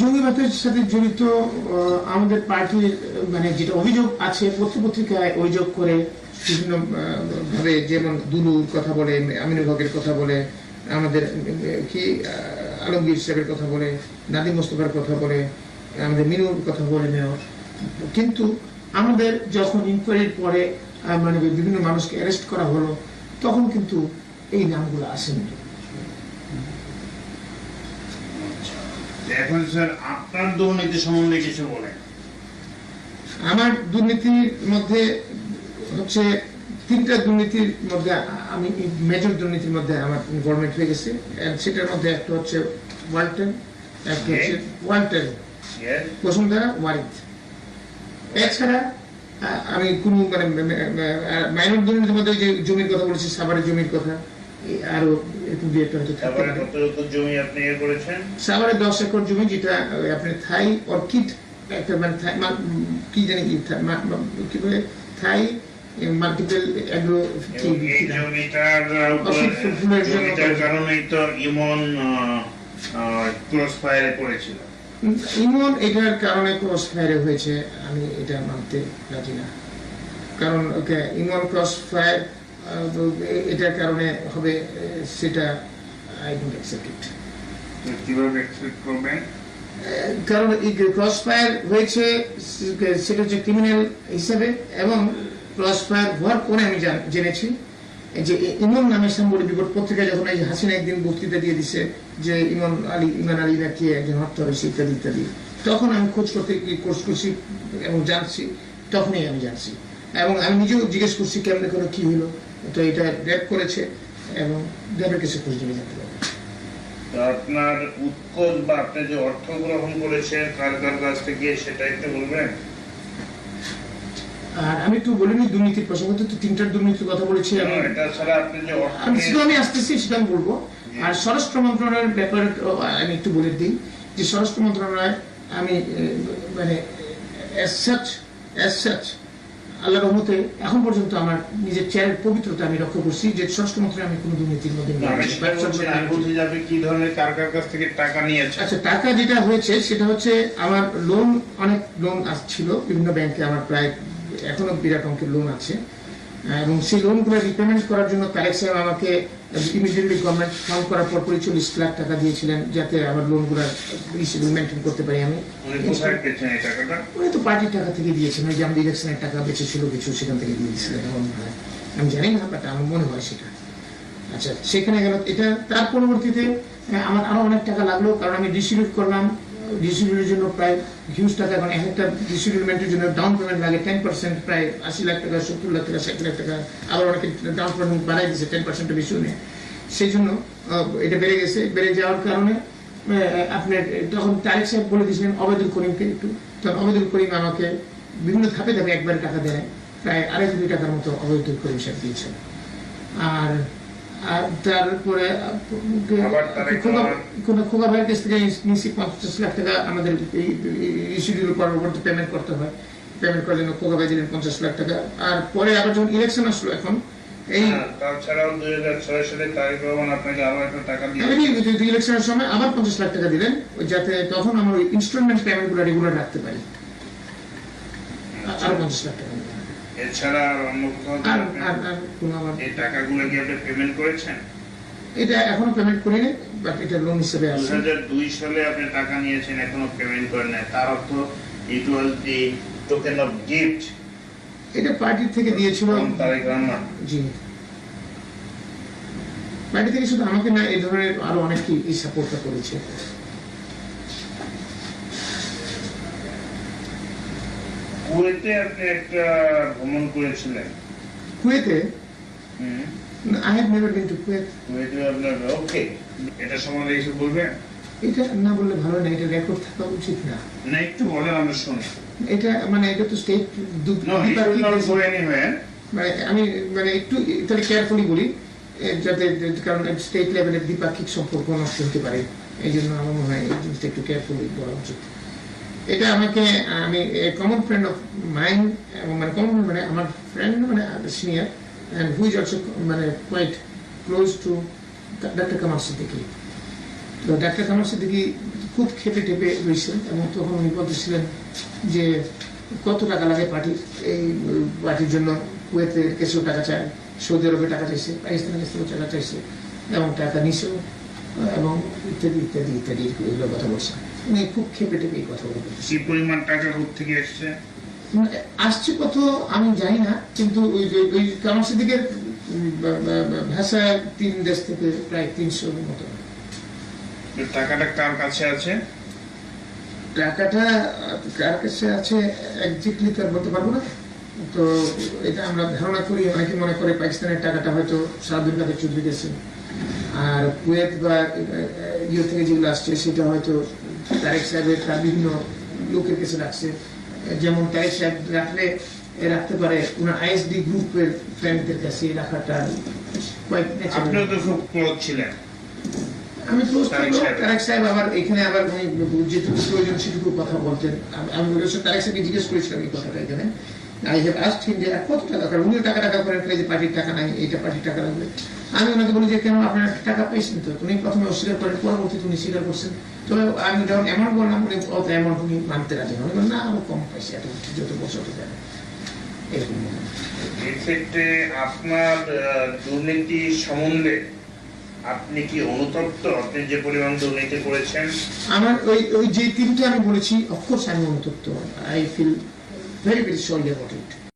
জঙ্গিবাদের সাথে জড়িত আমাদের পার্টির মানে যেটা অভিযোগ আছে পত্র পত্রিকায় অভিযোগ করে বিভিন্ন ভাবে যেমন দুলুর কথা বলে, আমিনুল হকের কথা বলে, আমাদের, কি আলমগীর সাহেবের কথা বলে, নাদিম মোস্তফার কথা বলে, আমাদের মিনুর কথা বলে মেয়র কিন্তু আমাদের যখন ইনকোয়ারির পরে মানে বিভিন্ন মানুষকে অ্যারেস্ট করা হলো, তখন কিন্তু এই নামগুলো আসেনি। এখন স্যার আপনার দুর্নীতি সম্বন্ধে কিছু বলেন। আমার দুর্নীতির মধ্যে হচ্ছে তিনটা দুর্নীতির মধ্যে আমি মেজর দুর্নীতির মধ্যে আমার গভর্নমেন্ট হয়ে গেছে। সেটার মধ্যে একটা হচ্ছে ওয়ালটন একটা হচ্ছে ওয়ালটন Yes? বসুন্ধরা ওয়ারিদ এছাড়া আমি কোন মানে মাইনর দুর্নীতির মধ্যে যে জমির কথা বলেছি সাভারের জমির কথা। আরও একটা হয়তো জমি আপনি ইয়ে করেছেন? সাভারে দশ একর জমি যেটা আহ, থাই অর্কিড একটা মানে কি জানি কি কি বলে? থাই মাল্টিপল জমিটার। কারণেই তো ইমন ক্রস ফায়ারে পড়েছিল। ইমন এটার কারণে ক্রস ফায়ারে হয়েছে আমি এটা মানতে রাজি না। কারণ ওকে ইমন ক্রস ফায়ার এটার কারণে হবে সেটা আই ডোন্ট অ্যাকসেপ্ট ইট কীভাবে করবেন কারণ এই ক্রস ফায়ার হয়েছে সেটা হচ্ছে ক্রিমিনাল হিসাবে এবং ক্রস ফায়ার হওয়ার পরে আমি জেনেছি যে ইমন নামে সাংবাদিক বিপদ পত্রিকায় যখন এই হাসিনা একদিন বক্তৃতা দিয়ে দিছে যে ইমন আলী ইমান আলী নাকি একজন হত্যা হয়েছে ইত্যাদি ইত্যাদি তখন আমি খোঁজ করতে গিয়ে কোর্স করছি এবং জানছি তখনই আমি জানছি। এবং আমি নিজেও জিজ্ঞেস করছি কেমনে করে কি হলো। তো এটা র্যাপ করেছে এবং র্যাপের কাছে খোঁজ নিয়ে জানতে পারব আপনার উৎকোচ বা আপনি যে অর্থ গ্রহণ করেছেন কার কার কাছ থেকে সেটা একটু বলবেন? আর আমি একটু বলিনি দুর্নীতির প্রসঙ্গে তো তিনটার দুর্নীতির কথা বলেছি আমি। এটা ছাড়া আপনি যে আমি আসতেছি সেটা আমি বলব। আর স্বরাষ্ট্র মন্ত্রণালয়ের ব্যাপারে আমি একটু বলে দিই যে স্বরাষ্ট্র মন্ত্রণালয় আমি মানে as such as such আল্লাহ রহমতে এখন পর্যন্ত আমার নিজের চেয়ারের পবিত্রতা আমি রক্ষা করছি যে স্বরাষ্ট্রমন্ত্রী আমি কোনো দুর্নীতির মধ্যে আপনি কি ধরনের কার কার কাছ থেকে টাকা আচ্ছা টাকা যেটা হয়েছে সেটা হচ্ছে আমার লোন অনেক লোন আসছিল বিভিন্ন ব্যাংকে আমার প্রায় এখনও বিরাট অঙ্কের লোন আছে। এবং সেই লোনগুলো রিপেমেন্ট করার জন্য তারেক সাহেব আমাকে ইমিডিয়েটলি গভর্নমেন্ট ফাউন্ড করার পর চল্লিশ লাখ টাকা দিয়েছিলেন যাতে আমার লোনগুলো মেনটেন করতে পারি আমি। উনি তো পার্টির টাকা থেকে দিয়েছেন ওই যে আমাদের ইলেকশনের টাকা বেঁচে ছিল কিছু সেখান থেকে দিয়েছিলেন আমি জানি না বাট আমার মনে হয় সেটা। আচ্ছা সেখানে গেল এটা তার পরবর্তীতে আমার আরও অনেক টাকা লাগল কারণ আমি ডিস্ট্রিবিউট করলাম ডিস্ট্রিবিউটের জন্য প্রায় হিউজ টাকা এক একটা ডিস্ট্রিবিউটমেন্টের জন্য ডাউন পেমেন্ট লাগে টেন পার্সেন্ট প্রায় আশি লাখ টাকা সত্তর লাখ টাকা ষাট লাখ টাকা আবার অনেকে ডাউন পেমেন্ট বাড়াই দিচ্ছে টেন পার্সেন্টের বেশি নিয়ে সেই জন্য এটা বেড়ে গেছে। বেড়ে যাওয়ার কারণে আপনার, তখন তারেক সাহেব বলে দিয়েছিলেন অবেদুল করিমকে একটু। তখন অবেদুল করিম আমাকে বিভিন্ন ধাপে ধাপে একবারে টাকা দেয়। প্রায় আড়াই কোটি টাকার মতো করিম সাহেব দিয়েছেন। আর আর তারপরে। কোনো খোকা ভাইয়ের কাছ থেকে পঞ্চাশ লাখ টাকা আমাদের এই ইস্যুটির পরবর্তী পেমেন্ট করতে হয় পেমেন্ট করার জন্য খোকা ভাই দিলেন পঞ্চাশ লাখ টাকা আর পরে আবার যখন ইলেকশন আসলো এখন এই হ্যাঁ, তাছাড়াও দুই হাজার ছয় সালে তারেক রহমান আপনাকে আরও একটা টাকা দিয়ে ইলেকশনের সময় আবার পঞ্চাশ লাখ টাকা দিলেন ওই যাতে তখন আমার ওই ইনস্টলমেন্ট পেমেন্টগুলো রেগুলার রাখতে পারি আরও পঞ্চাশ লাখ টাকা। এছাড়া আর অন্য কোথাও দিয়ে আর আপনি আর আর কোনো আমার এই টাকাগুলো কি আপনি পেমেন্ট করেছেন? এটা এখনও পেমেন্ট করিনি বাট এটা লোন হিসেবে আছে হাজার দুই সালে আপনি টাকা নিয়েছেন এখনও পেমেন্ট করেন নাই। তার অর্থ it was the token of gift এটা পার্টি থেকে দিয়েছিল। তারেক রহমান? জি। পার্টি থেকে শুধু আমাকে না এই ধরনের আরও এই সাপোর্টটা করেছে। কুয়েতে আপনি একটা ভ্রমণ করেছিলেন। কুয়েতে? হুম, I have never been to Kuwait কুয়েতে আপনার ওকে এটা সম্বন্ধে কিছু বলবেন? এটা না বললে ভালো না এটা রেকর্ড থাকা উচিত না। না একটু বলেন আমরা শুনি। এটা মানে এটা তো স্টেট মানে আমি মানে একটু তাহলে কেয়ারফুলি বলি যাতে কারণ স্টেট লেভেলের দ্বিপাক্ষিক সম্পর্ক নষ্ট হতে পারে। এই জন্য আমার মনে হয় এই জিনিসটা একটু কেয়ারফুলি বলা উচিত। এটা আমাকে, আমি কমন ফ্রেন্ড অফ মাইন্ড এবং মানে কমন মানে আমার ফ্রেন্ড মানে সিনিয়র অ্যান্ড হুইজ অলসো মানে কোয়াইট ক্লোজ টু ডাক্তার কামাল সিদ্দিকি তো ডাক্তার কামাল সিদ্দিকি খুব খেপে টেপে রয়েছেন, এবং তখন উনি বলতেছিলেন যে কত টাকা লাগে পার্টির এই পার্টির জন্য কুয়েতের কাছেও টাকা চায়, সৌদি আরবে টাকা চাইছে পাকিস্তানের কাছ থেকেও টাকা চাইছে, এবং টাকা নিছেও এবং ইত্যাদি ইত্যাদি ইত্যাদি, এগুলো কথা বলছেন উনি খুব খেপে টেপে এই কথাগুলো বলতেছেন কি পরিমাণ টাকা থেকে এসছে? মানে আসছে কত আমি জানি না কিন্তু ওই যে ওই কামাল সিদ্দিকের ভাষা তিন দেশ থেকে প্রায় তিনশো মতো। টাকাটা কার কাছে আছে? টাকাটা কার কাছে আছে একজাক্টলি তো আর বলতে পারব না। তো এটা আমরা ধারণা করি অনেকে মনে করে পাকিস্তানের টাকাটা হয়তো সাহাদুল কাদের চৌধুরী গেছে। আর কুয়েত বা ইয়ে থেকে যেগুলো আসছে সেটা হয়তো তারেক সাহেবের তার বিভিন্ন লোকের কাছে রাখছে। যেমন তারেক সাহেব রাখলে রাখতে পারে ওনার আইএসডি গ্রুপের ফ্রেন্ডদের কাছে রাখাটা আপনিও তো খুব ক্লোজ ছিলেন। আমি তারেক সাহেব। আবার এখানে আবার যেটুকু প্রয়োজন সেটুকু কথা বলতেন আমি- তারেক সাহেবকে জিজ্ঞেস করেছিলাম এই কথাটা এখানে। আই হ্যাভ আস্ট হিম যে কত টাকা কারণ উনিও টাকা টাকা করে ফেলে যে পার্টির টাকা নাই এইটা পার্টির টাকা লাগবে। আমি ওনাকে বলি যে কেন আপনার টাকা পাইছেন তো? উনি প্রথমে অস্বীকার করেন পরবর্তীতে উনি স্বীকার করছেন। তো আমি যখন অ্যামাউন্ট বললাম উনি অত অ্যামাউন্ট উনি মানতে রাজি হন। না আরও কম পাইছি এত যত বছর তো দেয় এরকম এক্ষেত্রে আপনার দুর্নীতি সম্বন্ধে আপনি কি অনুতপ্ত? আপনি যে পরিমাণ দুর্নীতি করেছেন। আমার ওই ওই যে তিনটে আমি বলেছি অফকোর্স আমি অনুতপ্ত। I feel very, very sorry about it.